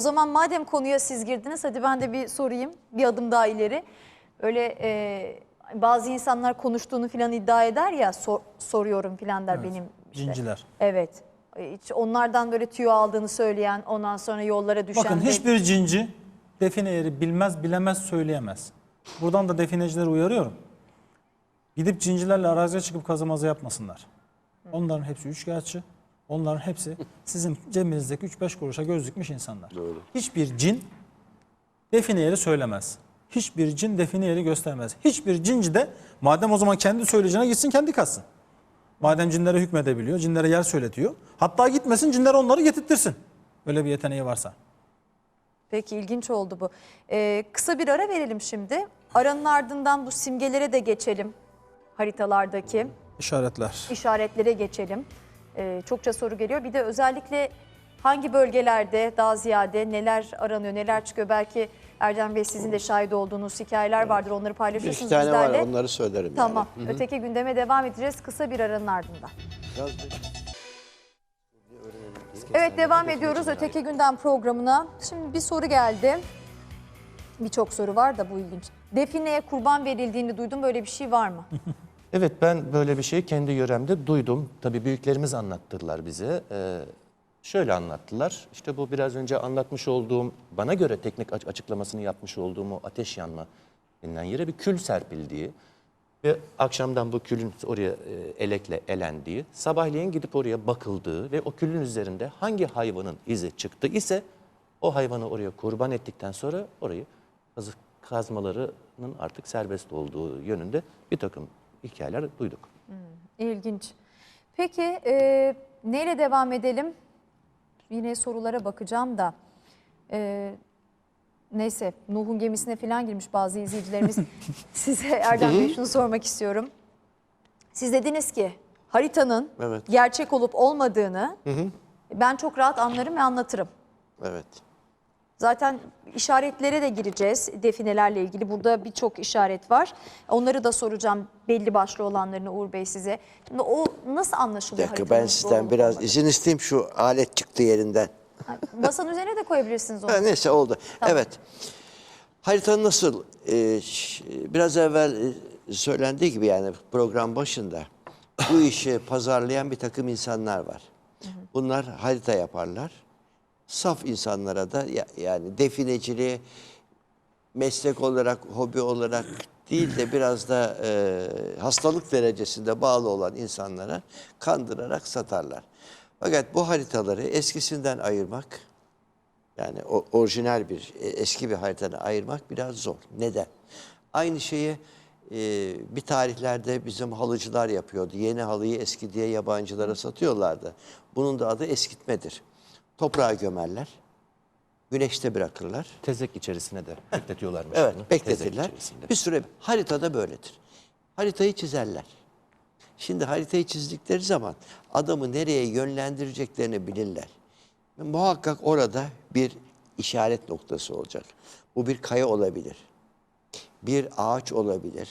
O zaman madem konuya siz girdiniz hadi ben de bir sorayım bir adım daha ileri. Öyle e, bazı insanlar konuştuğunu filan iddia eder ya sor- soruyorum filan der benim. işte. Cinciler. Evet. E, Hiç onlardan böyle tüyo aldığını söyleyen ondan sonra yollara düşen. Bakın de- hiçbir cinci define yeri bilmez, bilemez, söyleyemez. Buradan da definecileri uyarıyorum. Gidip cincilerle araziye çıkıp kazımazı yapmasınlar. Onların hepsi üçkağıtçı. Onların hepsi sizin cebinizdeki 3-5 kuruşa göz dikmiş insanlar. Hiçbir cin define yeri söylemez. Hiçbir cin define yeri göstermez. Hiçbir cinci de madem o zaman kendi söyleyeceğine gitsin kendi katsın. Madem cinlere hükmedebiliyor, cinlere yer söyletiyor. Hatta gitmesin cinler onları getirtirsin. Öyle bir yeteneği varsa. Peki ilginç oldu bu. Ee, kısa bir ara verelim şimdi. Aranın ardından bu simgelere de geçelim. Haritalardaki İşaretler. işaretlere geçelim. Ee, çokça soru geliyor. Bir de özellikle hangi bölgelerde daha ziyade neler aranıyor, neler çıkıyor? Belki Ercan Bey sizin de şahit olduğunuz hikayeler vardır. Onları Bir paylaşırsınız iki tane var bizlerle. onları söylerim. Tamam. Yani. Öteki gündeme devam edeceğiz kısa bir aranın ardından. Biraz Evet devam ediyoruz öteki gündem programına. Şimdi bir soru geldi. Birçok soru var da bu ilginç. Defineye kurban verildiğini duydum. Böyle bir şey var mı? Evet ben böyle bir şeyi kendi yöremde duydum. Tabii büyüklerimiz anlattılar bize. Ee, şöyle anlattılar. İşte bu biraz önce anlatmış olduğum, bana göre teknik aç- açıklamasını yapmış olduğum o ateş yanma denilen yere bir kül serpildiği ve akşamdan bu külün oraya e, elekle elendiği, sabahleyin gidip oraya bakıldığı ve o külün üzerinde hangi hayvanın izi çıktı ise o hayvanı oraya kurban ettikten sonra orayı kazı- kazmalarının artık serbest olduğu yönünde bir takım hikayeler duyduk. İlginç. Peki e, neyle devam edelim? Yine sorulara bakacağım da. E, neyse Nuh'un gemisine falan girmiş bazı izleyicilerimiz. Size Erdem Bey şunu sormak istiyorum. Siz dediniz ki haritanın Evet. gerçek olup olmadığını ben çok rahat anlarım ve anlatırım. Evet. Zaten işaretlere de gireceğiz definelerle ilgili. Burada birçok işaret var. Onları da soracağım belli başlı olanlarını Uğur Bey size. Şimdi o nasıl anlaşılıyor? dakika ben sizden biraz olmadığı? izin isteyeyim şu alet çıktı yerinden. Masanın üzerine de koyabilirsiniz onu. Ha, neyse oldu. Evet. Haritanın nasıl? Ş- biraz evvel e, söylendiği gibi yani program başında bu işi pazarlayan bir takım insanlar var. Bunlar harita yaparlar. Saf insanlara da ya- yani defineciliği meslek olarak, hobi olarak değil de biraz da e, hastalık derecesinde bağlı olan insanlara kandırarak satarlar. Fakat bu haritaları eskisinden ayırmak, yani orijinal bir, e, eski bir haritanı ayırmak biraz zor. Neden? Aynı şeyi e, bir tarihlerde bizim halıcılar yapıyordu. Yeni halıyı eski diye yabancılara satıyorlardı. Bunun da adı eskitmedir. Toprağa gömerler, güneşte bırakırlar. Tezek içerisine de bekletiyorlarmış. Evet, bunu. Bekletirler. Bir süre haritada böyledir. Haritayı çizerler. Şimdi haritayı çizdikleri zaman adamı nereye yönlendireceklerini bilirler. Muhakkak orada bir işaret noktası olacak. Bu bir kaya olabilir. Bir ağaç olabilir.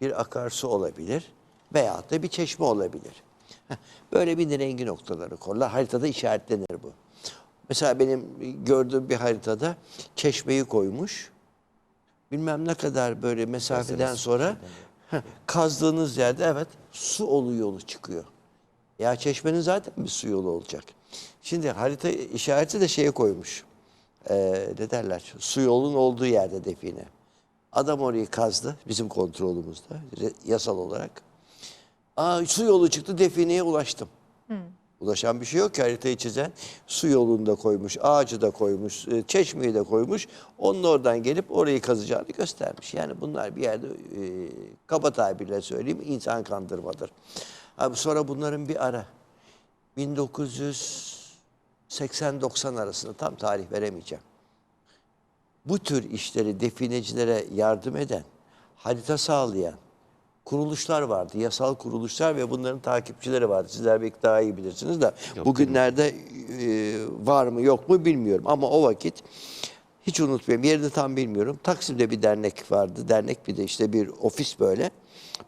Bir akarsu olabilir. Veyahut da bir çeşme olabilir. Böyle bir rengi noktaları korlar. Haritada işaretlenir bu. Mesela benim gördüğüm bir haritada çeşmeyi koymuş bilmem ne kadar böyle mesafeden sonra heh, kazdığınız yerde evet su olu yolu çıkıyor. Ya çeşmenin zaten bir su yolu olacak. Şimdi harita işareti de şeye koymuş. Ee, ne derler? Su yolun olduğu yerde define. Adam orayı kazdı bizim kontrolümüzde yasal olarak. Aa, su yolu çıktı defineye ulaştım. Ulaşan bir şey yok ki haritayı çizen su yolunu da koymuş, ağacı da koymuş, e, çeşmeyi de koymuş. Onun oradan gelip orayı kazacağını göstermiş. Yani bunlar bir yerde e, kaba tabirle söyleyeyim insan kandırmadır. Abi sonra bunların bir ara 1980-90 arasında tam tarih veremeyeceğim. Bu tür işleri definecilere yardım eden, harita sağlayan kuruluşlar vardı. Yasal kuruluşlar ve bunların takipçileri vardı. Sizler belki daha iyi bilirsiniz de bugünlerde e, var mı yok mu bilmiyorum. Ama o vakit hiç unutmayayım. Yerini tam bilmiyorum. Taksim'de bir dernek vardı. Dernek bir de işte bir ofis böyle.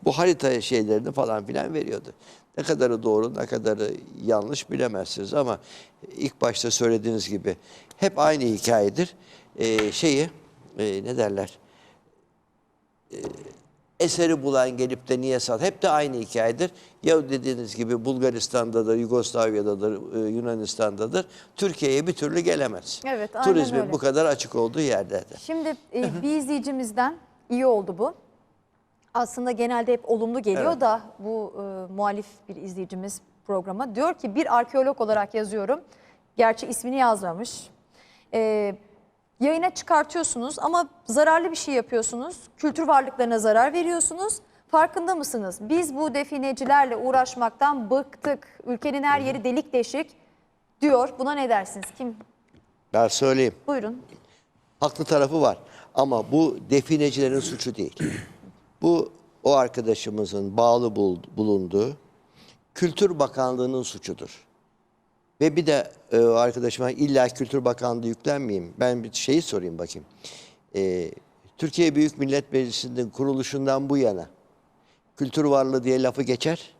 Bu harita şeylerini falan filan veriyordu. Ne kadarı doğru, ne kadarı yanlış bilemezsiniz ama ilk başta söylediğiniz gibi hep aynı hikayedir. Ee, şeyi e, ne derler? Ee, eseri bulan gelip de niye sat? Hep de aynı hikayedir. Ya dediğiniz gibi Bulgaristan'dadır, Yugoslavya'dadır, e, Yunanistan'dadır. Türkiye'ye bir türlü gelemez. Evet, aynen Turizmin öyle. bu kadar açık olduğu yerlerde. Şimdi e, bir izleyicimizden iyi oldu bu. Aslında genelde hep olumlu geliyor Evet. da bu e, muhalif bir izleyicimiz programa. Diyor ki bir arkeolog olarak yazıyorum. Gerçi ismini yazmamış. E, yayına çıkartıyorsunuz ama zararlı bir şey yapıyorsunuz. Kültür varlıklarına zarar veriyorsunuz. Farkında mısınız? Biz bu definecilerle uğraşmaktan bıktık. Ülkenin her yeri delik deşik diyor. Buna ne dersiniz? Kim? Ben söyleyeyim. Buyurun. haklı tarafı var. Ama bu definecilerin suçu değil. Bu o arkadaşımızın bağlı bul- bulunduğu Kültür Bakanlığı'nın suçudur. Ve bir de e, arkadaşıma illa Kültür Bakanlığı yüklenmeyeyim. Ben bir şeyi sorayım bakayım. E, Türkiye Büyük Millet Meclisi'nin kuruluşundan bu yana kültür varlığı diye lafı geçer.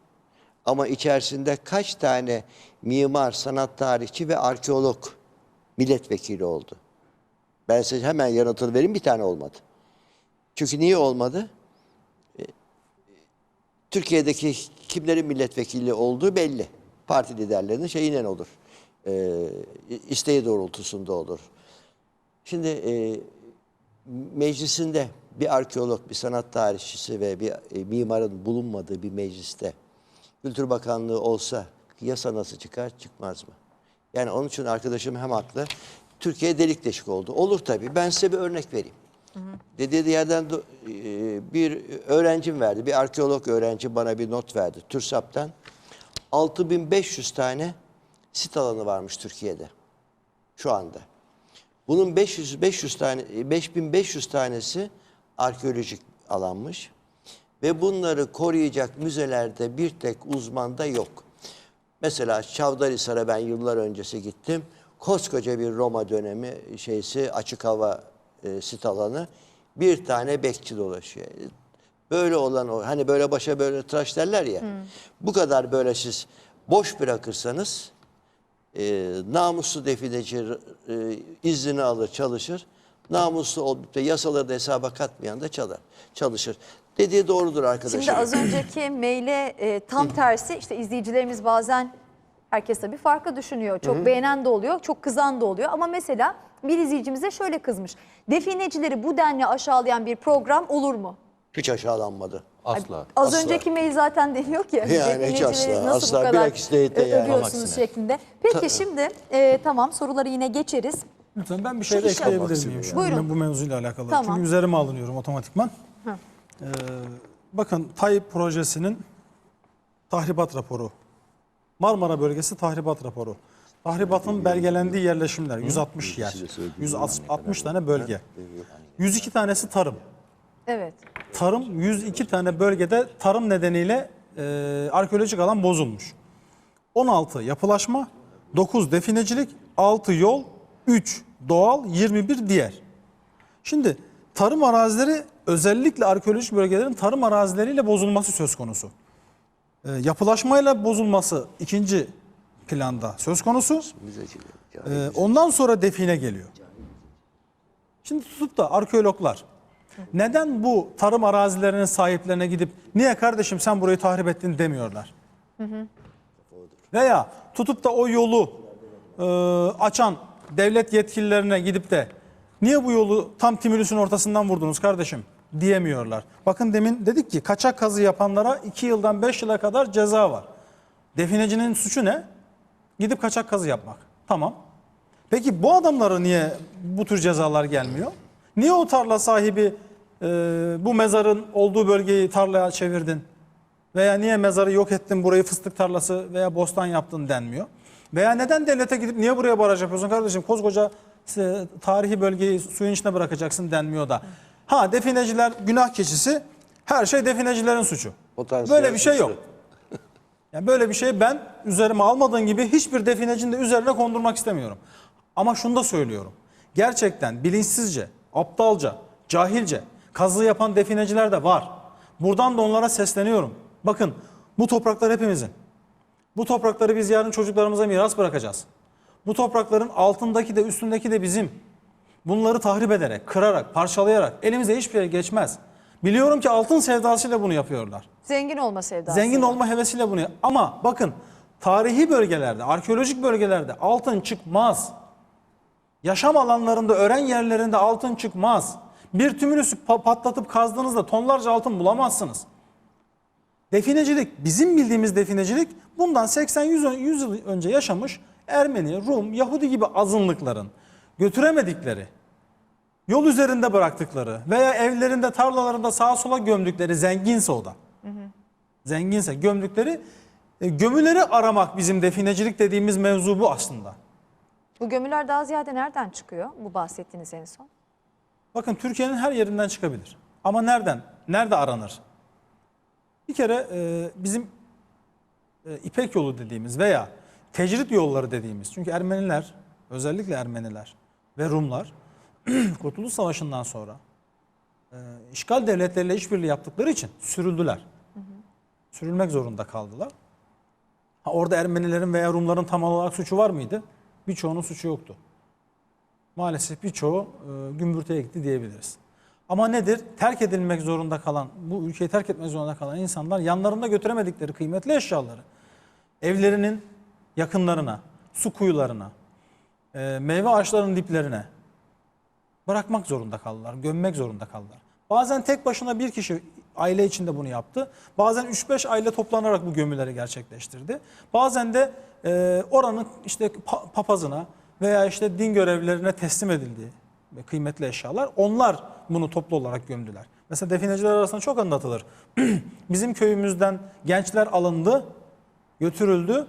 Ama içerisinde kaç tane mimar, sanat tarihçi ve arkeolog milletvekili oldu? Ben size hemen yanıtını vereyim bir tane olmadı. Çünkü niye olmadı? Ee, Türkiye'deki kimlerin milletvekili olduğu belli. Parti liderlerinin şeyinden olur. Ee, isteği doğrultusunda olur. Şimdi e, meclisinde bir arkeolog, bir sanat tarihçisi ve bir e, mimarın bulunmadığı bir mecliste Kültür Bakanlığı olsa yasa nasıl çıkar, çıkmaz mı? Yani onun için arkadaşım hem haklı. Türkiye delik deşik oldu. Olur tabii. Ben size bir örnek vereyim. Dediği yerden e, bir öğrencim verdi. Bir arkeolog öğrenci bana bir not verdi. TÜRSAP'tan 6500 tane sit alanı varmış Türkiye'de şu anda. Bunun 500 500 tane 5500 tanesi arkeolojik alanmış ve bunları koruyacak müzelerde bir tek uzman da yok. Mesela Çavdarhisar'a ben yıllar öncesi gittim. Koskoca bir Roma dönemi şeysi açık hava e, sit alanı bir tane bekçi dolaşıyor. Böyle olan o hani böyle başa böyle tıraş derler ya. Bu kadar böyle siz boş bırakırsanız e, namuslu defineci e, iznini alır çalışır. Namuslu olup da yasaları da hesaba katmayan da çalar, çalışır. Dediği doğrudur arkadaşlar. Şimdi az önceki maile e, tam tersi işte izleyicilerimiz bazen herkes tabii farklı düşünüyor. Çok beğenen de oluyor, çok kızan da oluyor. Ama mesela bir izleyicimize şöyle kızmış. Definecileri bu denli aşağılayan bir program olur mu? Hiç aşağılanmadı. Asla. Az Asla. önceki mail zaten deniyor ki. Yani hiç asla, nasıl asla. bu kadar Bilakis değil de yani. aksine. şeklinde. Peki şimdi e, tamam soruları yine geçeriz. Lütfen ben bir şey de ekleyebilir miyim? Şu Buyurun. bu mevzuyla alakalı. Tamam. Çünkü üzerime alınıyorum otomatikman. Ee, bakın TAY projesinin tahribat raporu. Marmara bölgesi tahribat raporu. Tahribatın belgelendiği yerleşimler 160 yer. 160 tane bölge. 102 tanesi tarım. Evet. Tarım 102 tane bölgede tarım nedeniyle e, arkeolojik alan bozulmuş. 16 yapılaşma, 9 definecilik, 6 yol, 3 doğal, 21 diğer. Şimdi tarım arazileri özellikle arkeolojik bölgelerin tarım arazileriyle bozulması söz konusu. E, yapılaşmayla bozulması ikinci planda söz konusu. E, ondan sonra define geliyor. Şimdi tutup da arkeologlar neden bu tarım arazilerinin sahiplerine gidip niye kardeşim sen burayı tahrip ettin demiyorlar. Veya tutup da o yolu e, açan devlet yetkililerine gidip de niye bu yolu tam Timülüs'ün ortasından vurdunuz kardeşim diyemiyorlar. Bakın demin dedik ki kaçak kazı yapanlara 2 yıldan 5 yıla kadar ceza var. Definecinin suçu ne? Gidip kaçak kazı yapmak. Tamam. Peki bu adamlara niye bu tür cezalar gelmiyor? Niye o tarla sahibi e, bu mezarın olduğu bölgeyi tarlaya çevirdin? Veya niye mezarı yok ettin burayı fıstık tarlası veya bostan yaptın denmiyor. Veya neden devlete gidip niye buraya baraj yapıyorsun kardeşim koskoca e, tarihi bölgeyi suyun içine bırakacaksın denmiyor da. Ha defineciler günah keçisi her şey definecilerin suçu. Böyle bir şey yok. Yani böyle bir şey ben üzerime almadığın gibi hiçbir definecinin de üzerine kondurmak istemiyorum. Ama şunu da söylüyorum. Gerçekten bilinçsizce, aptalca, cahilce kazı yapan defineciler de var. Buradan da onlara sesleniyorum. Bakın bu topraklar hepimizin. Bu toprakları biz yarın çocuklarımıza miras bırakacağız. Bu toprakların altındaki de üstündeki de bizim. Bunları tahrip ederek, kırarak, parçalayarak elimize hiçbir şey geçmez. Biliyorum ki altın sevdasıyla bunu yapıyorlar. Zengin olma sevdası. Zengin olma hevesiyle bunu ama bakın tarihi bölgelerde, arkeolojik bölgelerde altın çıkmaz. Yaşam alanlarında, öğren yerlerinde altın çıkmaz. Bir tümülüsü pa- patlatıp kazdığınızda tonlarca altın bulamazsınız. Definecilik, bizim bildiğimiz definecilik bundan 80-100 ön- 100 yıl önce yaşamış Ermeni, Rum, Yahudi gibi azınlıkların götüremedikleri, yol üzerinde bıraktıkları veya evlerinde, tarlalarında sağa sola gömdükleri zenginse o da. Zenginse gömdükleri e, gömüleri aramak bizim definecilik dediğimiz mevzu bu aslında. Bu gömüler daha ziyade nereden çıkıyor? Bu bahsettiğiniz en son. Bakın Türkiye'nin her yerinden çıkabilir. Ama nereden? Nerede aranır? Bir kere e, bizim e, İpek yolu dediğimiz veya tecrit yolları dediğimiz. Çünkü Ermeniler, özellikle Ermeniler ve Rumlar Kurtuluş Savaşı'ndan sonra e, işgal devletleriyle işbirliği yaptıkları için sürüldüler. Sürülmek zorunda kaldılar. Ha, orada Ermenilerin veya Rumların tam olarak suçu var mıydı? Birçoğunun suçu yoktu maalesef birçoğu e, gitti diyebiliriz. Ama nedir? Terk edilmek zorunda kalan, bu ülkeyi terk etmek zorunda kalan insanlar yanlarında götüremedikleri kıymetli eşyaları evlerinin yakınlarına, su kuyularına, e, meyve ağaçlarının diplerine bırakmak zorunda kaldılar, gömmek zorunda kaldılar. Bazen tek başına bir kişi aile içinde bunu yaptı. Bazen 3-5 aile toplanarak bu gömüleri gerçekleştirdi. Bazen de e, oranın işte pa- papazına veya işte din görevlilerine teslim edildi ve kıymetli eşyalar. Onlar bunu toplu olarak gömdüler. Mesela defineciler arasında çok anlatılır. Bizim köyümüzden gençler alındı, götürüldü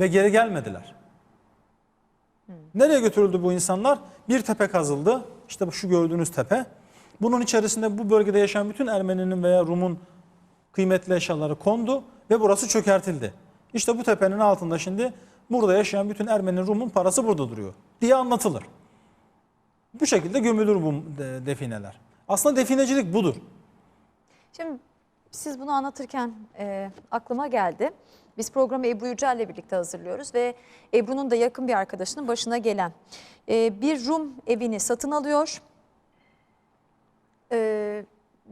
ve geri gelmediler. Nereye götürüldü bu insanlar? Bir tepe kazıldı. İşte şu gördüğünüz tepe. Bunun içerisinde bu bölgede yaşayan bütün Ermeninin veya Rum'un kıymetli eşyaları kondu ve burası çökertildi. İşte bu tepenin altında şimdi burada yaşayan bütün Ermeni Rum'un parası burada duruyor diye anlatılır. Bu şekilde gömülür bu de- defineler. Aslında definecilik budur. Şimdi siz bunu anlatırken e, aklıma geldi. Biz programı Ebru Yücel'le birlikte hazırlıyoruz ve Ebru'nun da yakın bir arkadaşının başına gelen e, bir Rum evini satın alıyor. E,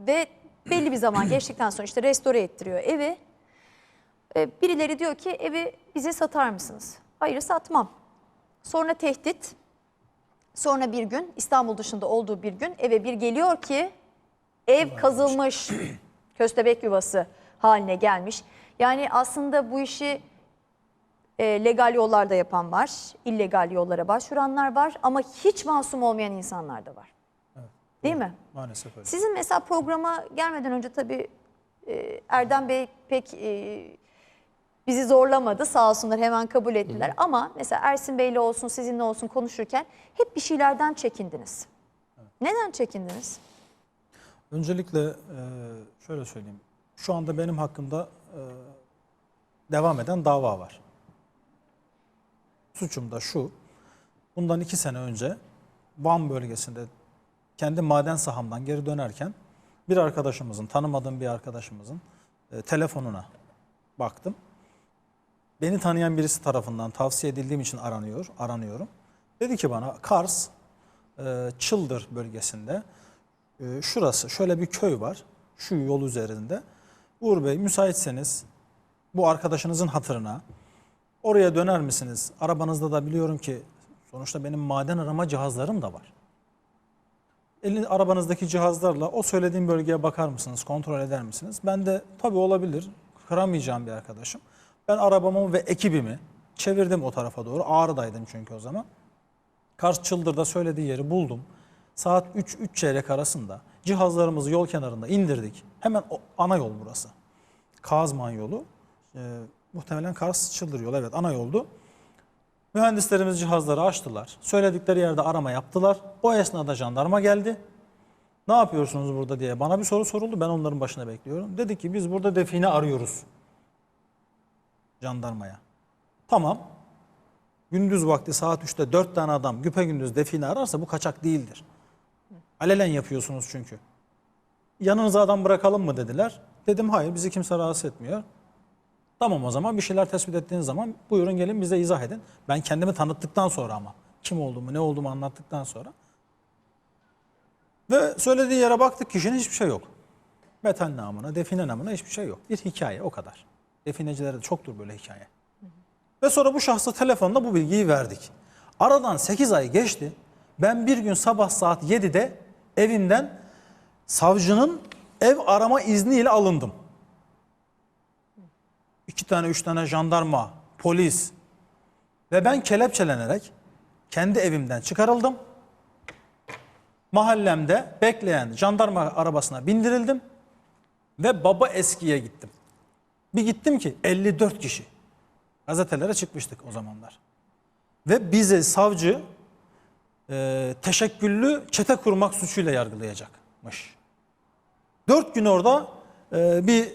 ve belli bir zaman geçtikten sonra işte restore ettiriyor evi. E, birileri diyor ki evi bize satar mısınız? Hayır satmam. Sonra tehdit. Sonra bir gün İstanbul dışında olduğu bir gün eve bir geliyor ki ev kazılmış. Köstebek yuvası haline gelmiş. Yani aslında bu işi e, legal yollarda yapan var, illegal yollara başvuranlar var ama hiç masum olmayan insanlar da var. Değil mi? Maalesef öyle. Sizin mesela programa gelmeden önce tabii e, Erdem Bey pek e, bizi zorlamadı sağ olsunlar hemen kabul ettiler. Ama mesela Ersin Bey'le olsun sizinle olsun konuşurken hep bir şeylerden çekindiniz. Neden çekindiniz? Öncelikle e, şöyle söyleyeyim. Şu anda benim hakkımda e, devam eden dava var. Suçum da şu. Bundan iki sene önce Van bölgesinde kendi maden sahamdan geri dönerken bir arkadaşımızın, tanımadığım bir arkadaşımızın e, telefonuna baktım. Beni tanıyan birisi tarafından tavsiye edildiğim için aranıyor, aranıyorum. Dedi ki bana Kars, e, Çıldır bölgesinde ee, şurası şöyle bir köy var. Şu yol üzerinde. Uğur Bey müsaitseniz bu arkadaşınızın hatırına oraya döner misiniz? Arabanızda da biliyorum ki sonuçta benim maden arama cihazlarım da var. Elin arabanızdaki cihazlarla o söylediğim bölgeye bakar mısınız? Kontrol eder misiniz? Ben de tabii olabilir. Kıramayacağım bir arkadaşım. Ben arabamı ve ekibimi çevirdim o tarafa doğru. Ağrı'daydım çünkü o zaman. Kars Çıldır'da söylediği yeri buldum. Saat 3 3 çeyrek arasında cihazlarımızı yol kenarında indirdik. Hemen o, ana yol burası. Kazman yolu. Ee, muhtemelen Kars Çıldır yolu. Evet ana yoldu. Mühendislerimiz cihazları açtılar. Söyledikleri yerde arama yaptılar. O esnada jandarma geldi. Ne yapıyorsunuz burada diye bana bir soru soruldu. Ben onların başına bekliyorum. Dedi ki biz burada define arıyoruz. Jandarmaya. Tamam. Gündüz vakti saat 3'te 4 tane adam güpe gündüz define ararsa bu kaçak değildir. Alelen yapıyorsunuz çünkü. Yanınıza adam bırakalım mı dediler. Dedim hayır bizi kimse rahatsız etmiyor. Tamam o zaman bir şeyler tespit ettiğiniz zaman buyurun gelin bize izah edin. Ben kendimi tanıttıktan sonra ama kim olduğumu ne olduğumu anlattıktan sonra. Ve söylediği yere baktık kişinin hiçbir şey yok. Metal namına, define namına hiçbir şey yok. Bir hikaye o kadar. Definecilerde de çoktur böyle hikaye. Ve sonra bu şahsa telefonda bu bilgiyi verdik. Aradan 8 ay geçti. Ben bir gün sabah saat 7'de evimden savcının ev arama izniyle alındım. İki tane, üç tane jandarma, polis ve ben kelepçelenerek kendi evimden çıkarıldım. Mahallemde bekleyen jandarma arabasına bindirildim ve baba eskiye gittim. Bir gittim ki 54 kişi. Gazetelere çıkmıştık o zamanlar. Ve bize savcı e, teşekküllü çete kurmak suçuyla yargılayacakmış. Dört gün orada e, bir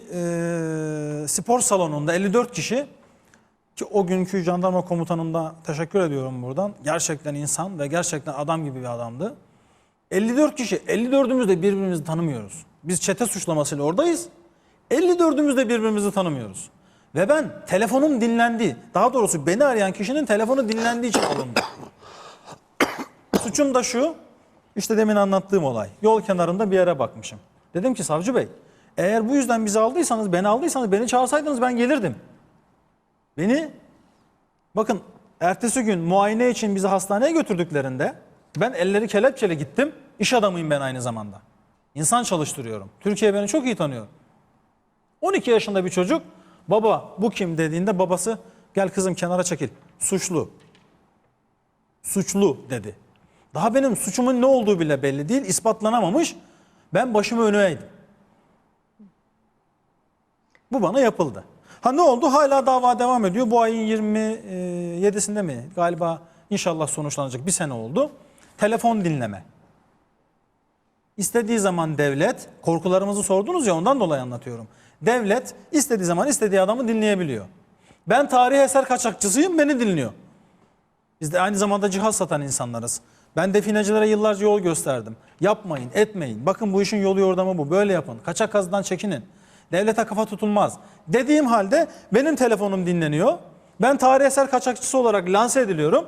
e, spor salonunda 54 kişi ki o günkü jandarma komutanında teşekkür ediyorum buradan. Gerçekten insan ve gerçekten adam gibi bir adamdı. 54 kişi, 54'ümüz de birbirimizi tanımıyoruz. Biz çete suçlamasıyla oradayız. 54'ümüz de birbirimizi tanımıyoruz. Ve ben telefonum dinlendi. Daha doğrusu beni arayan kişinin telefonu dinlendiği için alındı. Suçum da şu, işte demin anlattığım olay. Yol kenarında bir yere bakmışım. Dedim ki savcı bey, eğer bu yüzden bizi aldıysanız, beni aldıysanız, beni çağırsaydınız ben gelirdim. Beni, bakın ertesi gün muayene için bizi hastaneye götürdüklerinde ben elleri kelepçeli gittim. İş adamıyım ben aynı zamanda. İnsan çalıştırıyorum. Türkiye beni çok iyi tanıyor. 12 yaşında bir çocuk baba bu kim dediğinde babası gel kızım kenara çekil. Suçlu. Suçlu dedi. Daha benim suçumun ne olduğu bile belli değil. ispatlanamamış. Ben başımı öne eğdim. Bu bana yapıldı. Ha ne oldu? Hala dava devam ediyor. Bu ayın 27'sinde mi? Galiba inşallah sonuçlanacak. Bir sene oldu. Telefon dinleme. İstediği zaman devlet, korkularımızı sordunuz ya ondan dolayı anlatıyorum. Devlet istediği zaman istediği adamı dinleyebiliyor. Ben tarih eser kaçakçısıyım, beni dinliyor. Biz de aynı zamanda cihaz satan insanlarız. Ben definecilere yıllarca yol gösterdim. Yapmayın, etmeyin. Bakın bu işin yolu yordamı bu. Böyle yapın. Kaçak kazıdan çekinin. Devlete kafa tutulmaz. Dediğim halde benim telefonum dinleniyor. Ben tarih eser kaçakçısı olarak lanse ediliyorum.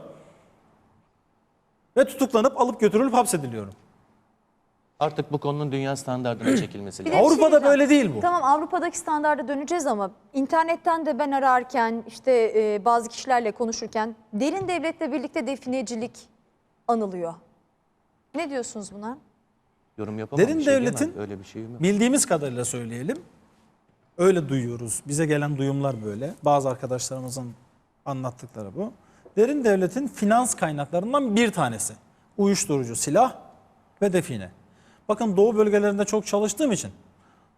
Ve tutuklanıp alıp götürülüp hapsediliyorum. Artık bu konunun dünya standartına çekilmesi Bir de lazım. bir Avrupa'da diyeceğim. böyle değil bu. Tamam Avrupa'daki standarda döneceğiz ama internetten de ben ararken işte e, bazı kişilerle konuşurken derin devletle birlikte definecilik anılıyor. Ne diyorsunuz buna? Yorum yapamam. Derin bir şey devletin- öyle bir şey yok. Bildiğimiz kadarıyla söyleyelim. Öyle duyuyoruz. Bize gelen duyumlar böyle. Bazı arkadaşlarımızın anlattıkları bu. Derin devletin finans kaynaklarından bir tanesi. Uyuşturucu, silah ve define. Bakın doğu bölgelerinde çok çalıştığım için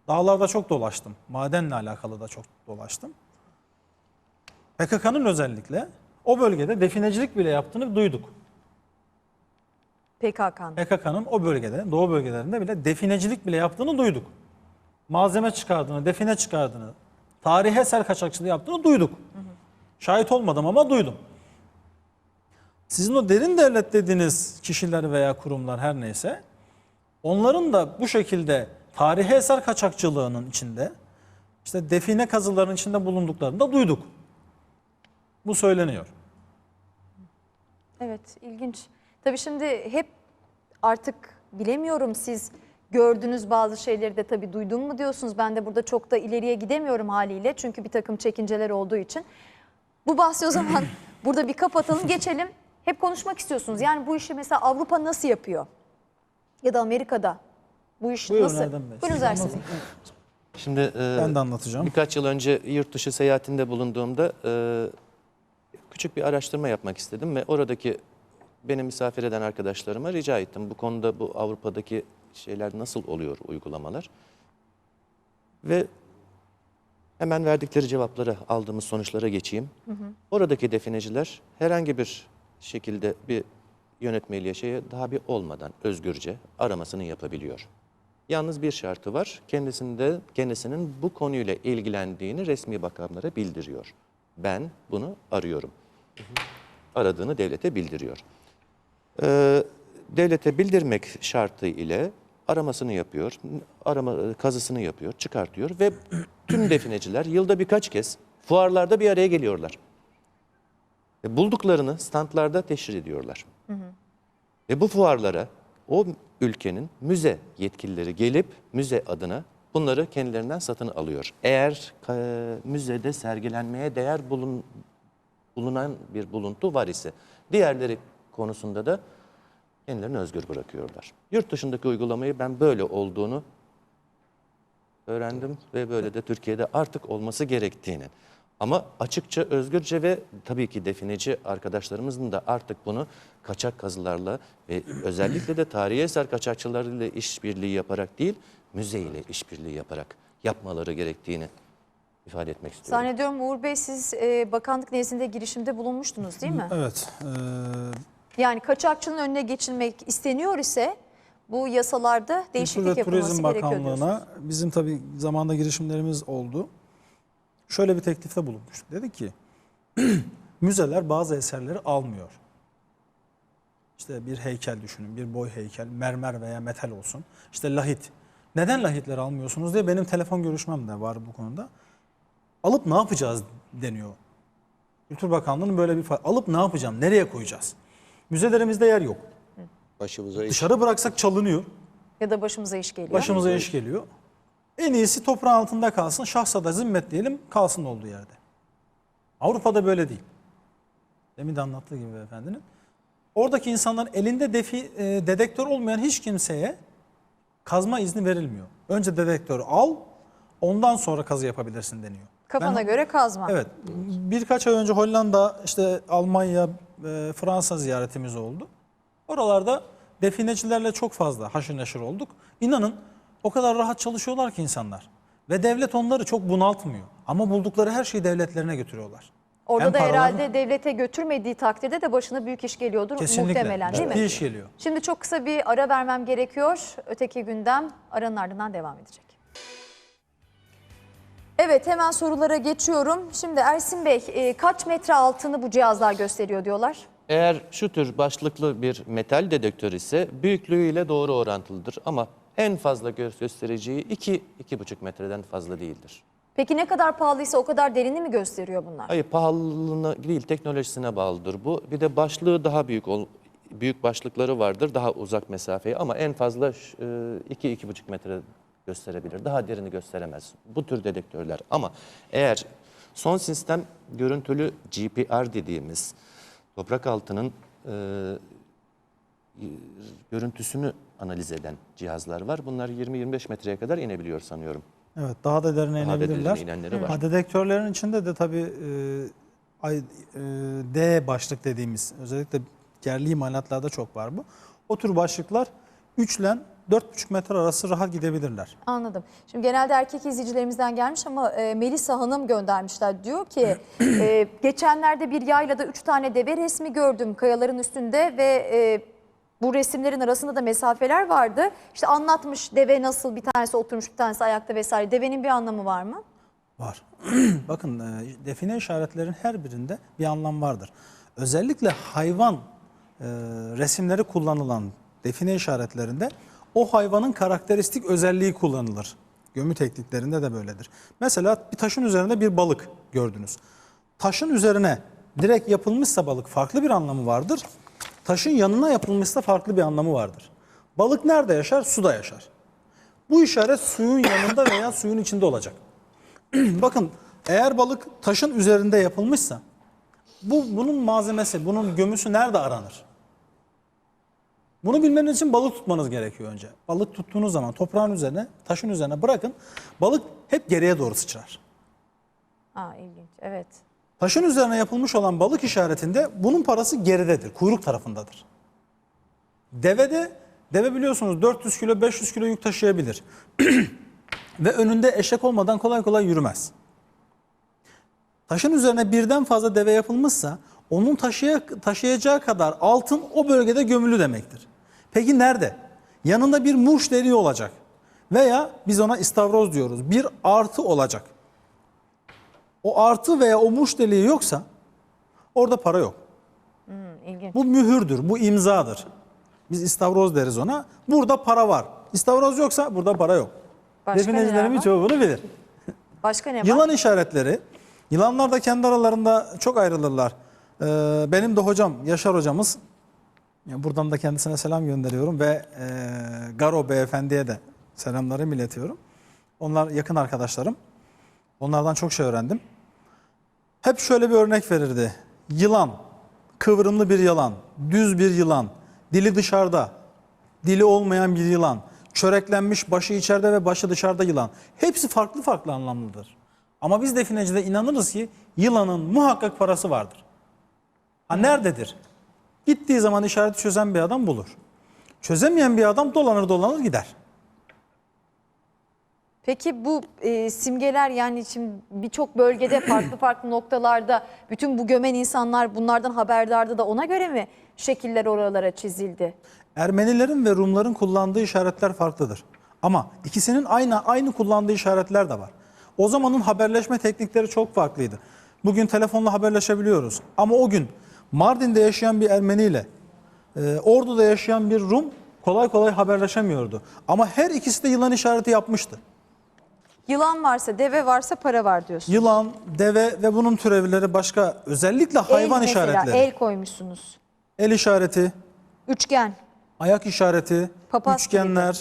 dağlarda çok dolaştım. Madenle alakalı da çok dolaştım. PKK'nın özellikle o bölgede definecilik bile yaptığını duyduk. PKK'nın. PKK'nın o bölgede, doğu bölgelerinde bile definecilik bile yaptığını duyduk. Malzeme çıkardığını, define çıkardığını, tarihi eser kaçakçılığı yaptığını duyduk. Şahit olmadım ama duydum. Sizin o derin devlet dediğiniz kişiler veya kurumlar her neyse, onların da bu şekilde tarihi eser kaçakçılığının içinde, işte define kazılarının içinde bulunduklarını da duyduk. Bu söyleniyor. Evet ilginç. Tabii şimdi hep artık bilemiyorum siz gördüğünüz bazı şeyleri de tabii duydum mu diyorsunuz. Ben de burada çok da ileriye gidemiyorum haliyle. Çünkü bir takım çekinceler olduğu için. Bu bahsi o zaman burada bir kapatalım geçelim. Hep konuşmak istiyorsunuz. Yani bu işi mesela Avrupa nasıl yapıyor? Ya da Amerika'da bu iş Buyurun nasıl? Erdem Bey, Buyurun anlatın. Bey. Şimdi e, Ben de anlatacağım. birkaç yıl önce yurt dışı seyahatinde bulunduğumda e, küçük bir araştırma yapmak istedim ve oradaki beni misafir eden arkadaşlarıma rica ettim. Bu konuda bu Avrupa'daki şeyler nasıl oluyor uygulamalar? Ve hemen verdikleri cevapları aldığımız sonuçlara geçeyim. Oradaki defineciler herhangi bir şekilde bir yönetmeliğe şeye bir olmadan özgürce aramasını yapabiliyor. Yalnız bir şartı var. Kendisinde kendisinin bu konuyla ilgilendiğini resmi makamlara bildiriyor. Ben bunu arıyorum. Aradığını devlete bildiriyor. Ee, devlete bildirmek şartı ile aramasını yapıyor, arama kazısını yapıyor, çıkartıyor ve tüm defineciler yılda birkaç kez Fuarlarda bir araya geliyorlar. Ve bulduklarını standlarda teşhir ediyorlar. Ve bu fuarlara o ülkenin müze yetkilileri gelip müze adına bunları kendilerinden satın alıyor. Eğer e, müzede sergilenmeye değer bulun, bulunan bir buluntu var ise diğerleri konusunda da kendilerini özgür bırakıyorlar. Yurt dışındaki uygulamayı ben böyle olduğunu öğrendim ve böyle de Türkiye'de artık olması gerektiğini. Ama açıkça, özgürce ve tabii ki defineci arkadaşlarımızın da artık bunu kaçak kazılarla ve özellikle de tarihi eser kaçakçılarıyla işbirliği yaparak değil, müzeyle işbirliği yaparak yapmaları gerektiğini ifade etmek istiyorum. Zannediyorum Uğur Bey siz e, bakanlık nezdinde girişimde bulunmuştunuz değil mi? Evet. eee, Yani kaçakçının önüne geçilmek isteniyor ise bu yasalarda Kültür değişiklik ve yapılması Turizm gerekiyor Bakanlığı'na diyorsunuz. bizim tabii zamanda girişimlerimiz oldu. Şöyle bir teklifte bulunmuştuk. Dedi ki müzeler bazı eserleri almıyor. İşte bir heykel düşünün, bir boy heykel, mermer veya metal olsun. İşte lahit. Neden lahitleri almıyorsunuz diye benim telefon görüşmem de var bu konuda. Alıp ne yapacağız deniyor. Kültür Bakanlığı'nın böyle bir alıp ne yapacağım, nereye koyacağız? Müzelerimizde yer yok. Başımıza iş. Dışarı bıraksak çalınıyor. Ya da başımıza iş geliyor. Başımıza iş geliyor. En iyisi toprağın altında kalsın, şahsa da zimmetleyelim, kalsın olduğu yerde. Avrupa'da böyle değil. Demin de anlattığı gibi beyefendinin. Oradaki insanların elinde defi, e, dedektör olmayan hiç kimseye kazma izni verilmiyor. Önce dedektörü al, ondan sonra kazı yapabilirsin deniyor. Kafana Ben- göre kazma. Evet. Birkaç ay önce Hollanda, işte Almanya, e, Fransa ziyaretimiz oldu. Oralarda definecilerle çok fazla haşır neşir olduk. İnanın o kadar rahat çalışıyorlar ki insanlar. Ve devlet onları çok bunaltmıyor. Ama buldukları her şeyi devletlerine götürüyorlar. Orada Hem da paralarını- herhalde devlete götürmediği takdirde de başına büyük iş geliyordur Kesinlikle. muhtemelen değil mi? Ciddi iş geliyor. Şimdi çok kısa bir ara vermem gerekiyor. Öteki gündem aranın ardından devam edecek. Evet hemen sorulara geçiyorum. Şimdi Ersin Bey e, kaç metre altını bu cihazlar gösteriyor diyorlar? Eğer şu tür başlıklı bir metal dedektör ise büyüklüğüyle doğru orantılıdır ama en fazla gö- göstereceği 2-2,5 metreden fazla değildir. Peki ne kadar pahalıysa o kadar derini mi gösteriyor bunlar? Hayır pahalılığına değil teknolojisine bağlıdır bu. Bir de başlığı daha büyük ol, büyük başlıkları vardır daha uzak mesafeye ama en fazla 2-2,5 metre gösterebilir. Daha derini gösteremez bu tür dedektörler. Ama eğer son sistem görüntülü GPR dediğimiz toprak altının e, görüntüsünü analiz eden cihazlar var. Bunlar 20-25 metreye kadar inebiliyor sanıyorum. Evet daha da derine Daha da inebilirler. derine var. Ha, dedektörlerin içinde de tabii e, ay- e, D başlık dediğimiz özellikle yerli imalatlarda çok var bu. O tür başlıklar 3 ile 4,5 metre arası rahat gidebilirler. Anladım. Şimdi genelde erkek izleyicilerimizden gelmiş ama e, Melisa Hanım göndermişler. Diyor ki e, geçenlerde bir yaylada üç tane deve resmi gördüm kayaların üstünde ve e, bu resimlerin arasında da mesafeler vardı. İşte anlatmış deve nasıl bir tanesi oturmuş bir tanesi ayakta vesaire. Devenin bir anlamı var mı? Var. Bakın e, define işaretlerin her birinde bir anlam vardır. Özellikle hayvan e, resimleri kullanılan define işaretlerinde o hayvanın karakteristik özelliği kullanılır. Gömü tekniklerinde de böyledir. Mesela bir taşın üzerinde bir balık gördünüz. Taşın üzerine direkt yapılmışsa balık farklı bir anlamı vardır. Taşın yanına yapılmışsa farklı bir anlamı vardır. Balık nerede yaşar? Suda yaşar. Bu işaret suyun yanında veya suyun içinde olacak. Bakın eğer balık taşın üzerinde yapılmışsa bu bunun malzemesi, bunun gömüsü nerede aranır? Bunu bilmeniz için balık tutmanız gerekiyor önce. Balık tuttuğunuz zaman toprağın üzerine, taşın üzerine bırakın. Balık hep geriye doğru sıçrar. Aa ilginç. Evet. Taşın üzerine yapılmış olan balık işaretinde bunun parası geridedir, kuyruk tarafındadır. Devede, deve biliyorsunuz 400 kilo, 500 kilo yük taşıyabilir. Ve önünde eşek olmadan kolay kolay yürümez. Taşın üzerine birden fazla deve yapılmışsa onun taşıya, taşıyacağı kadar altın o bölgede gömülü demektir. Peki nerede? Yanında bir muş deriği olacak. Veya biz ona istavroz diyoruz. Bir artı olacak. O artı veya o muş deliği yoksa orada para yok. Hmm, ilginç. Bu mühürdür, bu imzadır. Biz istavroz deriz ona. Burada para var. İstavroz yoksa burada para yok. Başka Definecilerin birçoğu bunu bilir. Başka ne var? Yılan işaretleri Yılanlar da kendi aralarında çok ayrılırlar. Ee, benim de hocam Yaşar hocamız buradan da kendisine selam gönderiyorum ve e, Garo beyefendiye de selamlarımı iletiyorum. Onlar yakın arkadaşlarım. Onlardan çok şey öğrendim. Hep şöyle bir örnek verirdi. Yılan, kıvrımlı bir yılan, düz bir yılan, dili dışarıda, dili olmayan bir yılan, çöreklenmiş başı içeride ve başı dışarıda yılan. Hepsi farklı farklı anlamlıdır. Ama biz definecide inanırız ki yılanın muhakkak parası vardır. Ha nerededir? Gittiği zaman işareti çözen bir adam bulur. Çözemeyen bir adam dolanır dolanır gider. Peki bu e, simgeler yani şimdi birçok bölgede farklı farklı noktalarda bütün bu gömen insanlar bunlardan haberdardı da ona göre mi şekiller oralara çizildi? Ermenilerin ve Rumların kullandığı işaretler farklıdır. Ama ikisinin aynı aynı kullandığı işaretler de var. O zamanın haberleşme teknikleri çok farklıydı. Bugün telefonla haberleşebiliyoruz. Ama o gün Mardin'de yaşayan bir Ermeni ile e, Ordu'da yaşayan bir Rum kolay kolay haberleşemiyordu. Ama her ikisi de yılan işareti yapmıştı. Yılan varsa, deve varsa para var diyorsun. Yılan, deve ve bunun türevleri başka özellikle hayvan el mesela, işaretleri. el koymuşsunuz. El işareti, Üçgen. ayak işareti, Papaz üçgenler.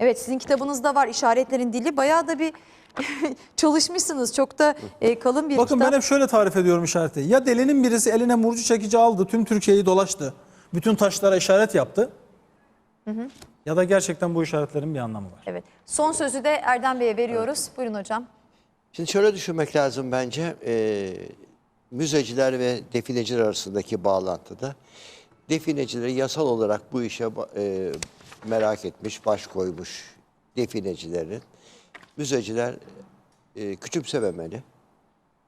Evet sizin kitabınızda var işaretlerin dili. Bayağı da bir çalışmışsınız. Çok da e, kalın bir Bakın kitap. ben hep şöyle tarif ediyorum işareti. Ya delinin birisi eline murcu çekici aldı, tüm Türkiye'yi dolaştı. Bütün taşlara işaret yaptı. Ya da gerçekten bu işaretlerin bir anlamı var. Evet. Son sözü de Erdem Bey'e veriyoruz. Buyurun hocam. Şimdi şöyle düşünmek lazım bence. Ee, müzeciler ve defineciler arasındaki bağlantıda. Definecileri yasal olarak bu işe e, merak etmiş, baş koymuş definecilerin. Müzeciler e, küçümsememeli.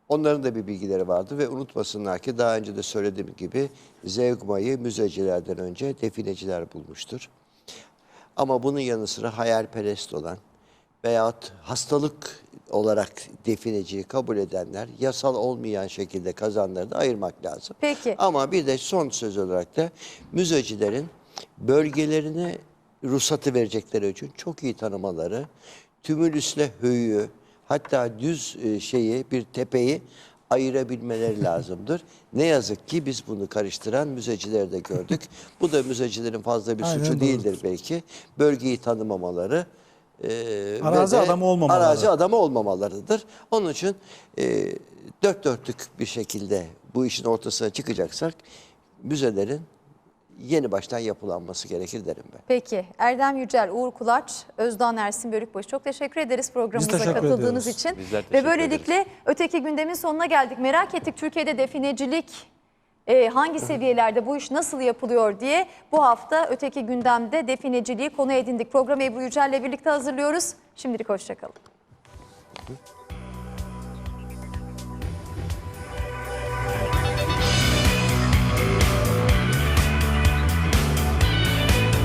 Onların da bir bilgileri vardı ve unutmasınlar ki daha önce de söylediğim gibi Zeugma'yı müzecilerden önce defineciler bulmuştur. Ama bunun yanı sıra hayalperest olan veyahut hastalık olarak defineciyi kabul edenler yasal olmayan şekilde kazanları da ayırmak lazım. Peki. Ama bir de son söz olarak da müzecilerin bölgelerine ruhsatı verecekleri için çok iyi tanımaları, tümülüsle höyü, hatta düz e, şeyi, bir tepeyi ayırabilmeleri lazımdır. Ne yazık ki biz bunu karıştıran müzecileri de gördük. Bu da müzecilerin fazla bir Aynen suçu doğrudur. değildir belki. Bölgeyi tanımamaları. e, ve Arazi de adamı olmamaları. Arazi adamı olmamalarıdır. Onun için e, dört dörtlük bir şekilde bu işin ortasına çıkacaksak müzelerin yeni baştan yapılanması gerekir derim ben. Peki Erdem Yücel, Uğur Kulaç, Özdan Ersin Börükbaşı çok teşekkür ederiz programımıza teşekkür katıldığınız ediyoruz. için. Bizler Ve böylelikle öteki gündemin sonuna geldik. Merak ettik Türkiye'de definecilik e, hangi seviyelerde bu iş nasıl yapılıyor diye bu hafta öteki gündemde defineciliği konu edindik. Programı Ebru Yücel'le birlikte hazırlıyoruz. Şimdilik hoşçakalın.